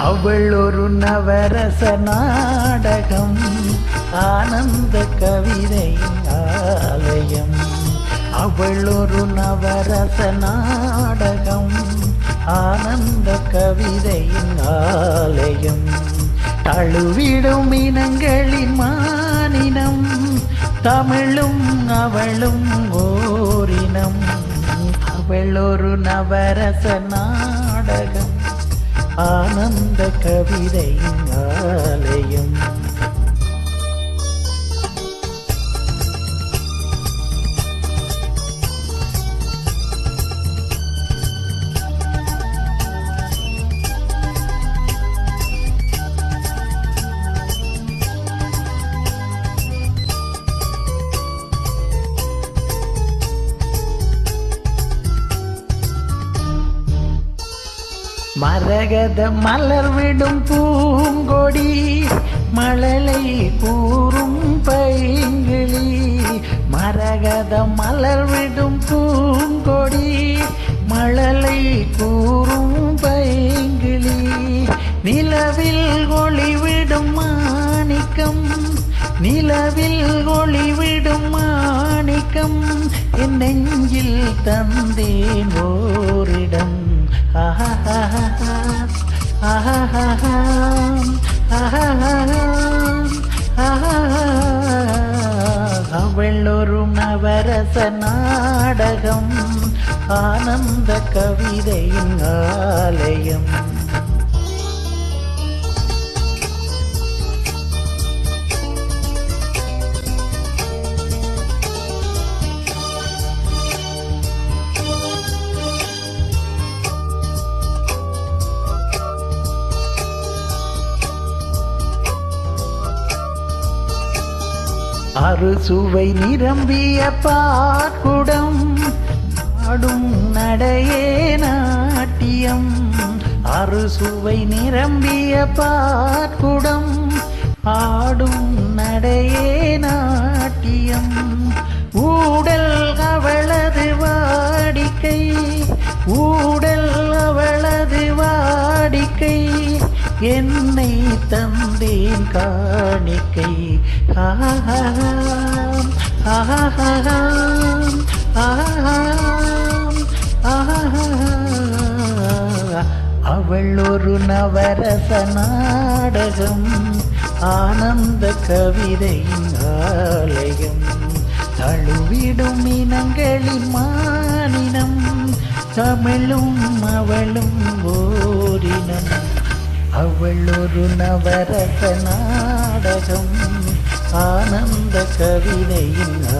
அவள் ஒரு நவரச நாடகம் ஆனந்த கவிதையின் ஆலயம். அவள் ஒரு நவரச நாடகம் ஆனந்த கவிதையின் ஆலயம். தழுவிடும் இனங்களின் மானினம் தமிழும் அவளும் ஓரினம். அவள் ஒரு நவரச நாடகம் ஆனந்த கவிதையின் ஆலயம். மரகத மலர் விடும் பூங்கொடி மழலை கூறும் பைங்கிளி. மரகத மலர் விடும் பூங்கொடி மழலை கூறும் பைங்கிளி. நிலவில் ஒளிவிடும் மாணிக்கம் நிலவில் ஒளிவிடும் மாணிக்கம். என் நெஞ்சில் தந்தேன் ஓர் அவள் நவரச நாடகம் ஆனந்த கவிதையின் ஆலயம். அறுசுவை நிரம்பிய பாக்குடம் ஆடும் நடையே நாட்டியம். அறுசுவை நிரம்பிய பாக்குடம் ஆடும் நடையே நாட்டியம். ஊடல் அவள் என்னை தந்தேன் காணிக்கை ஆஹாம், ஆஹாம், ஆஹாம், அவள் ஒரு நவரச நாடகம் ஆனந்த கவிதையின் ஆலயம் தழுவிடும் இனங்களின் மானினம் தமிழும் அவளும் ஓரினம் அவள் ஒரு நவரச நாடகம் ஆனந்த கவிதையின் ஆலயம்